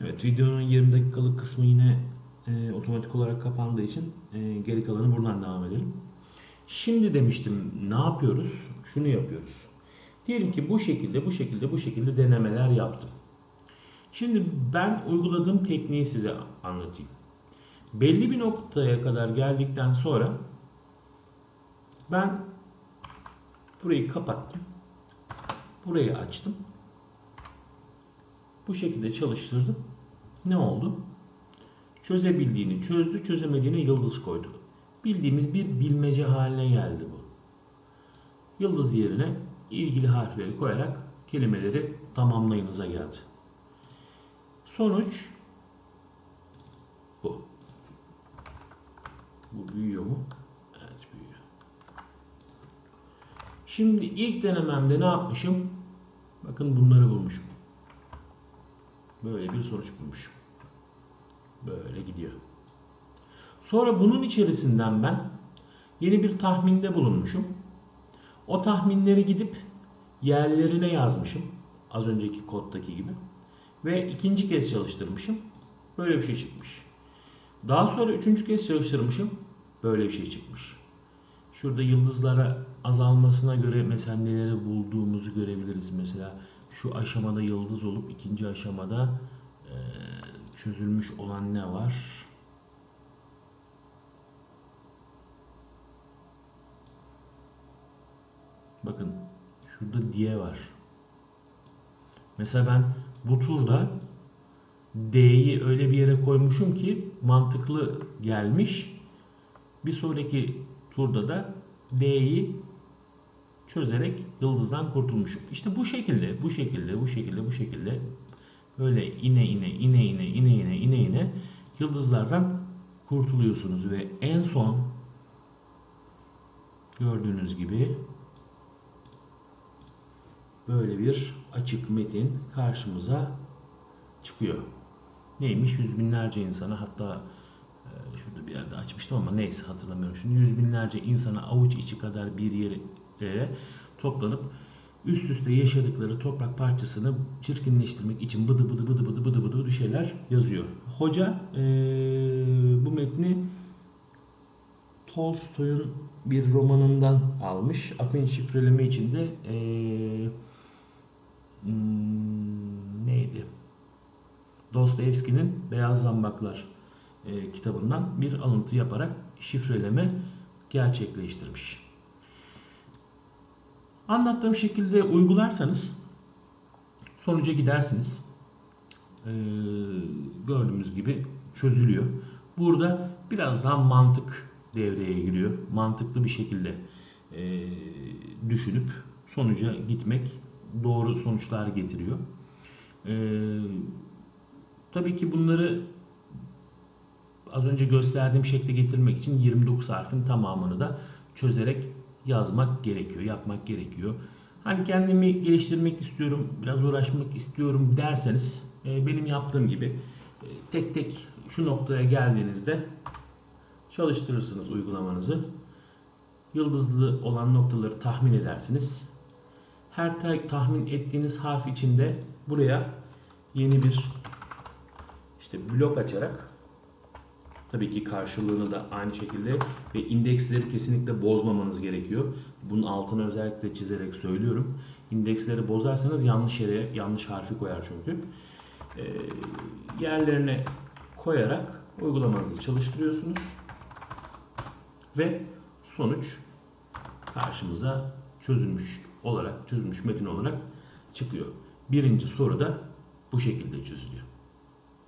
Evet videonun 20 dakikalık kısmı yine e, otomatik olarak kapandığı için e, geri kalanı buradan devam edelim. Şimdi demiştim ne yapıyoruz? Şunu yapıyoruz. Diyelim ki bu şekilde bu şekilde bu şekilde denemeler yaptım. Şimdi ben uyguladığım tekniği size anlatayım. Belli bir noktaya kadar geldikten sonra ben burayı kapattım. Burayı açtım. Bu şekilde çalıştırdım. Ne oldu? Çözebildiğini çözdü, çözemediğine yıldız koydu. Bildiğimiz bir bilmece haline geldi bu. Yıldız yerine ilgili harfleri koyarak kelimeleri tamamlayınıza geldi. Sonuç bu. Bu büyüyor mu? Evet büyüyor. Şimdi ilk denememde ne yapmışım? Bakın bunları bulmuşum. Böyle bir sonuç bulmuşum. Böyle gidiyor. Sonra bunun içerisinden ben yeni bir tahminde bulunmuşum. O tahminleri gidip yerlerine yazmışım. Az önceki koddaki gibi. Ve ikinci kez çalıştırmışım. Böyle bir şey çıkmış. Daha sonra üçüncü kez çalıştırmışım. Böyle bir şey çıkmış. Şurada yıldızlara azalmasına göre mesela neleri bulduğumuzu görebiliriz. Mesela şu aşamada yıldız olup ikinci aşamada e, çözülmüş olan ne var? Bakın şurada diye var. Mesela ben bu turda D'yi öyle bir yere koymuşum ki mantıklı gelmiş. Bir sonraki turda da D'yi çözerek yıldızdan kurtulmuşum. İşte bu şekilde, bu şekilde, bu şekilde, bu şekilde böyle ine ine, ine ine, ine ine, ine ine yıldızlardan kurtuluyorsunuz ve en son gördüğünüz gibi böyle bir açık metin karşımıza çıkıyor. Neymiş? Yüz binlerce insana hatta e, şurada bir yerde açmıştım ama neyse hatırlamıyorum şimdi. Yüz binlerce insana avuç içi kadar bir yere toplanıp üst üste yaşadıkları toprak parçasını çirkinleştirmek için bıdı bıdı bıdı bıdı bıdı bıdı bir şeyler yazıyor. Hoca e, bu metni Tolstoy'un bir romanından almış. Afin şifreleme içinde e, hmm, neydi? Dostoyevski'nin Beyaz Zambaklar e, kitabından bir alıntı yaparak şifreleme gerçekleştirmiş. Anlattığım şekilde uygularsanız sonuca gidersiniz. Ee, gördüğümüz gibi çözülüyor. Burada biraz daha mantık devreye giriyor. Mantıklı bir şekilde e, düşünüp sonuca gitmek doğru sonuçlar getiriyor. Ee, tabii ki bunları az önce gösterdiğim şekle getirmek için 29 harfin tamamını da çözerek yazmak gerekiyor, yapmak gerekiyor. Hani kendimi geliştirmek istiyorum, biraz uğraşmak istiyorum derseniz e, benim yaptığım gibi e, tek tek şu noktaya geldiğinizde çalıştırırsınız uygulamanızı. Yıldızlı olan noktaları tahmin edersiniz. Her ta- tahmin ettiğiniz harf içinde buraya yeni bir işte blok açarak Tabii ki karşılığını da aynı şekilde ve indeksleri kesinlikle bozmamanız gerekiyor. Bunun altını özellikle çizerek söylüyorum. İndeksleri bozarsanız yanlış yere yanlış harfi koyar çünkü. Ee, yerlerine koyarak uygulamanızı çalıştırıyorsunuz. Ve sonuç karşımıza çözülmüş olarak, çözülmüş metin olarak çıkıyor. Birinci soru da bu şekilde çözülüyor.